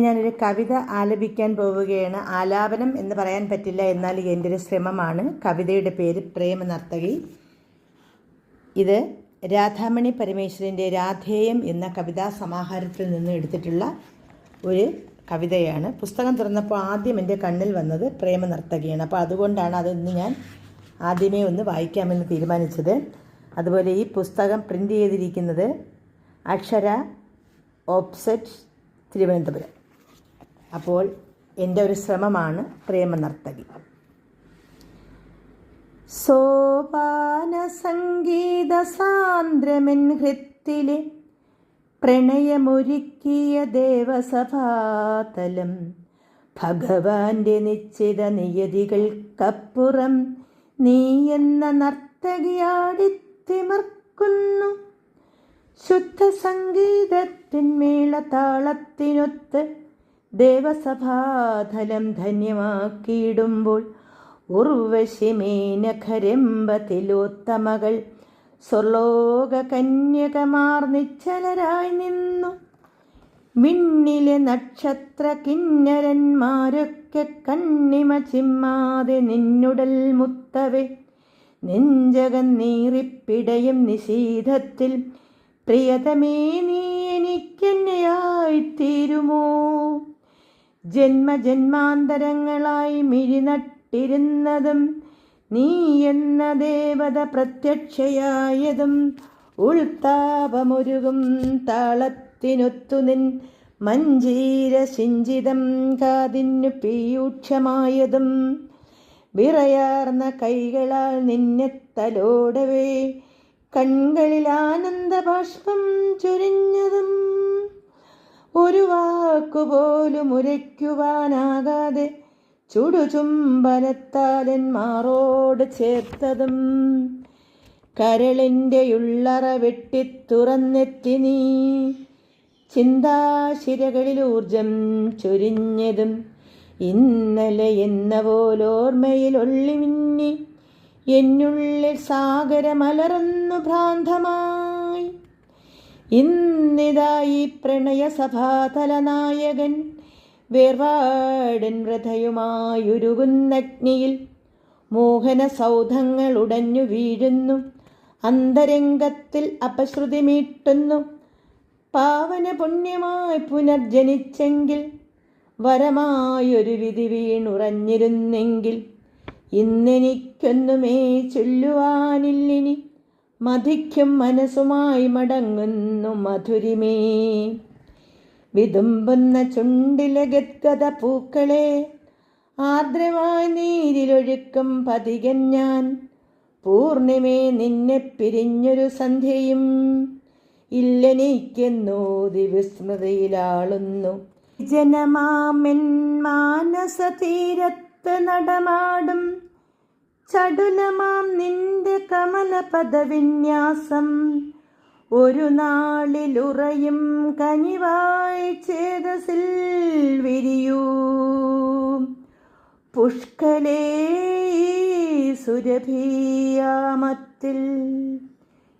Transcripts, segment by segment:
ഞാനൊരു കവിത ആലപിക്കാൻ പോവുകയാണ്. ആലാപനം എന്ന് പറയാൻ പറ്റില്ല എന്നാൽ എന്റെ ഒരു ശ്രമമാണ്. കവിതയുടെ പേര് പ്രേമനർത്തകി. ഇത് രാധാമണി പരമേശ്വരന്റെ രാധേയം എന്ന കവിതാ സമാഹാരത്തിൽ നിന്ന് എടുത്തിട്ടുള്ള ഒരു കവിതയാണ്. പുസ്തകം തുറന്നപ്പോൾ ആദ്യം എന്റെ കണ്ണിൽ വന്നത് പ്രേമനർത്തകിയാണ്. അപ്പോൾ അതുകൊണ്ടാണ് അതൊന്ന് ഞാൻ ആദ്യമേ ഒന്ന് വായിക്കാമെന്ന് തീരുമാനിച്ചത്. അതുപോലെ ഈ പുസ്തകം പ്രിന്റ് ചെയ്തിരിക്കുന്നത് അക്ഷര ഓപ്സെറ്റ് തിരുവനന്തപുരം. അപ്പോൾ എന്റെ ഒരു ശ്രമമാണ് പ്രേമനർത്തകി. സോപാന സംഗീത സാന്ദ്രമെൻ ഹൃത്തിലെ പ്രണയമൊരുക്കിയ ദേവസഭാതലം ഭഗവാന്റെ നിശ്ചിത നിയതികൾക്കപ്പുറം നീ എന്ന നർത്തകിയാടിത്തിമർക്കുന്നു. ശുദ്ധ സംഗീതത്തിന്മേളതാളത്തിനൊത്ത് ദേവസഭാതലം ധന്യമാക്കിയിടുമ്പോൾ ഉർവശിമേനഖരമ്പതിലോത്തമകൾ സ്വർലോക കന്യകമാർ നിശ്ചലരായി നിന്നു. മിന്നിലെ നക്ഷത്ര കിന്നരന്മാരൊക്കെ കണ്ണിമ ചിമ്മാതെ നിന്നുടൽ മുത്തവേ. നെഞ്ചകം നീറിപ്പിടയും നിശീധത്തിൽ പ്രിയതമേ നീ എനിക്കെന്നെയായിത്തീരുമോ? ജന്മജന്മാന്തരങ്ങളായി മിഴിനട്ടിരുന്നതും നീ എന്ന ദേവത പ്രത്യക്ഷയായതും ഉൾത്താപമൊരുകും താളത്തിനൊത്തു നിൻ മഞ്ജീര സിഞ്ചിതം കാതിനു പീയൂക്ഷമായതും വിറയാർന്ന കൈകളാൽ നിന്നെ തലോടവേ കൺകളിൽ ആനന്ദബാഷ്പം ചൊരിഞ്ഞതും ഒരു വാക്കുപോലും ഉരയ്ക്കുവാനാകാതെ ചുടുചുംബനത്താലൻ മാറോട് ചേർത്തതും കരളിന്റെ ഉള്ളറ വെട്ടി വെട്ടിത്തുറന്നെത്തി നീ. ചിന്താശിരകളിൽ ഊർജം ചൊരിഞ്ഞതും ഇന്നലെ എന്ന പോലോർമ്മയിൽ ഒള്ളിമിന്നി എന്നുള്ളിൽ സാഗരമലർന്നു ഭ്രാന്തമായി. ഇന്നിതായി പ്രണയസഭാതലനായകൻ വേർവാടൻ വ്രതയുമായുരുകുന്നഗ്നിയിൽ മോഹന സൗധങ്ങൾ ഉടഞ്ഞു വീഴുന്നു അന്തരംഗത്തിൽ അപശ്രുതിമീട്ടുന്നു പാവന പുണ്യമായി പുനർജനിച്ചെങ്കിൽ വരമായൊരു വിധി വീണുറഞ്ഞിരുന്നെങ്കിൽ ഇന്നെനിക്കൊന്നുമേ ചൊല്ലുവാനില്ലിനി. മതിക്കും മനസ്സുമായി മടങ്ങുന്നു മധുരിമേ. വിതുമ്പുന്ന ചുണ്ടിലെ ഗദ്ഗത പൂക്കളെ ആർദ്രമായി നീരിലൊഴുക്കും പതികൻ ഞാൻ. പൂർണിമേ നിന്നെ പിരിഞ്ഞൊരു സന്ധ്യയും ഇല്ലെനിക്കെന്നോതി വിസ്മൃതിയിലാളുന്നു ജനമാമെൻ മാനസതീരത്ത് നടമാടും ചടുലമാം നിന്റെ കമലപദവിന്യാസം ഒരു നാളിലുറയും കനിവായി ചേതസിൽ വിരിയൂ. പുഷ്കലേ സുരഭീയാമത്തിൽ.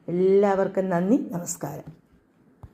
എല്ലാവർക്കും നന്ദി നമസ്കാരം.